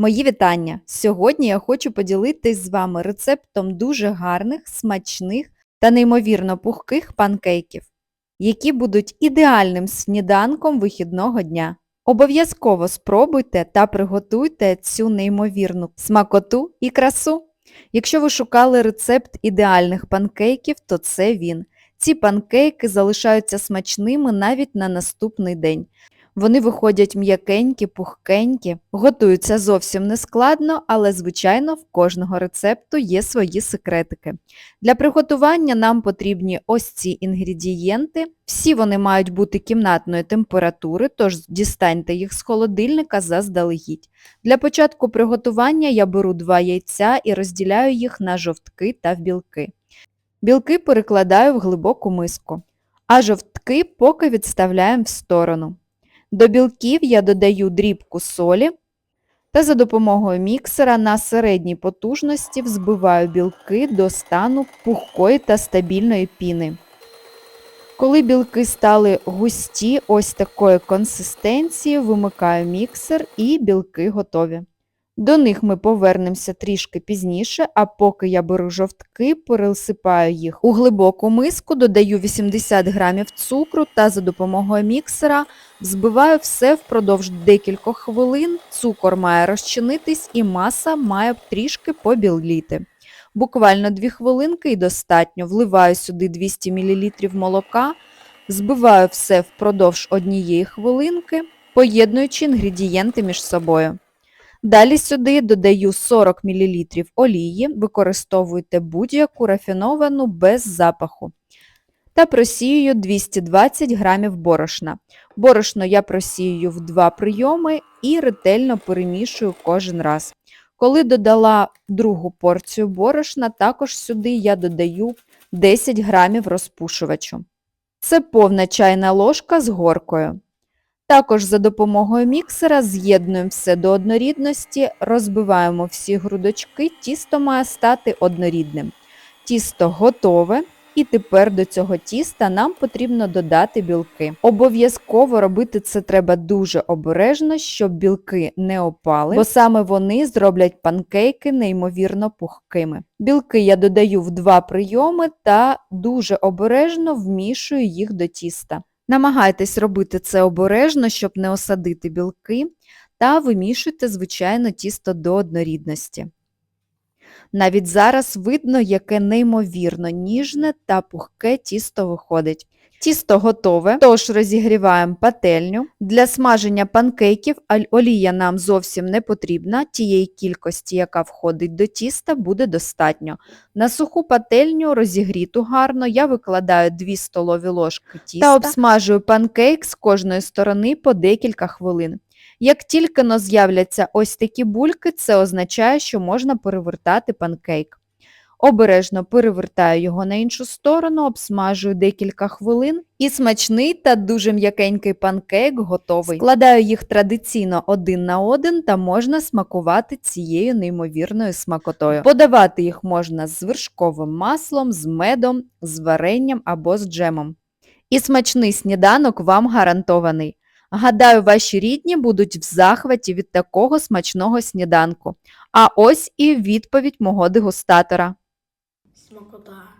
Мої вітання! Сьогодні я хочу поділитись з вами рецептом дуже гарних, смачних та неймовірно пухких панкейків, які будуть ідеальним сніданком вихідного дня. Обов'язково спробуйте та приготуйте цю неймовірну смакоту і красу. Якщо ви шукали рецепт ідеальних панкейків, то це він. Ці панкейки залишаються смачними навіть на наступний день. Вони виходять м'якенькі, пухкенькі, готуються зовсім нескладно, але, звичайно, в кожного рецепту є свої секретики. Для приготування нам потрібні ось ці інгредієнти. Всі вони мають бути кімнатної температури, тож дістаньте їх з холодильника заздалегідь. Для початку приготування я беру два яйця і розділяю їх на жовтки та білки. Білки перекладаю в глибоку миску, а жовтки поки відставляємо в сторону. До білків я додаю дрібку солі та за допомогою міксера на середній потужності взбиваю білки до стану пухкої та стабільної піни. Коли білки стали густі ось такої консистенції, вимикаю міксер і білки готові. До них ми повернемося трішки пізніше, а поки я беру жовтки, пересипаю їх у глибоку миску, додаю 80 грамів цукру та за допомогою міксера взбиваю все впродовж декількох хвилин, цукор має розчинитись і маса має трішки побіліти. Буквально 2 хвилинки і достатньо. Вливаю сюди 200 мл молока, збиваю все впродовж однієї хвилинки, поєднуючи інгредієнти між собою. Далі сюди додаю 40 мл олії, використовуйте будь-яку рафіновану без запаху. Та просіюю 220 г борошна. Борошно я просіюю в два прийоми і ретельно перемішую кожен раз. Коли додала другу порцію борошна, також сюди я додаю 10 грамів розпушувачу. Це повна чайна ложка з горкою. Також за допомогою міксера з'єднуємо все до однорідності, розбиваємо всі грудочки, тісто має стати однорідним. Тісто готове. І тепер до цього тіста нам потрібно додати білки. Обов'язково робити це треба дуже обережно, щоб білки не опали, бо саме вони зроблять панкейки неймовірно пухкими. Білки я додаю в два прийоми та дуже обережно вмішую їх до тіста. Намагайтесь робити це обережно, щоб не осадити білки, та вимішуйте, звичайно, тісто до однорідності. Навіть зараз видно, яке неймовірно ніжне та пухке тісто виходить. Тісто готове, тож розігріваємо пательню. Для смаження панкейків олія нам зовсім не потрібна, тієї кількості, яка входить до тіста, буде достатньо. На суху пательню розігріту гарно, я викладаю 2 столові ложки тіста та обсмажую панкейк з кожної сторони по декілька хвилин. Як тільки но з'являться ось такі бульки, це означає, що можна перевертати панкейк. Обережно перевертаю його на іншу сторону, обсмажую декілька хвилин і смачний та дуже м'якенький панкейк готовий. Складаю їх традиційно один на один та можна смакувати цією неймовірною смакотою. Подавати їх можна з вершковим маслом, з медом, з варенням або з джемом. І смачний сніданок вам гарантований. Гадаю, ваші рідні будуть в захваті від такого смачного сніданку. А ось і відповідь мого дегустатора. Smokoba.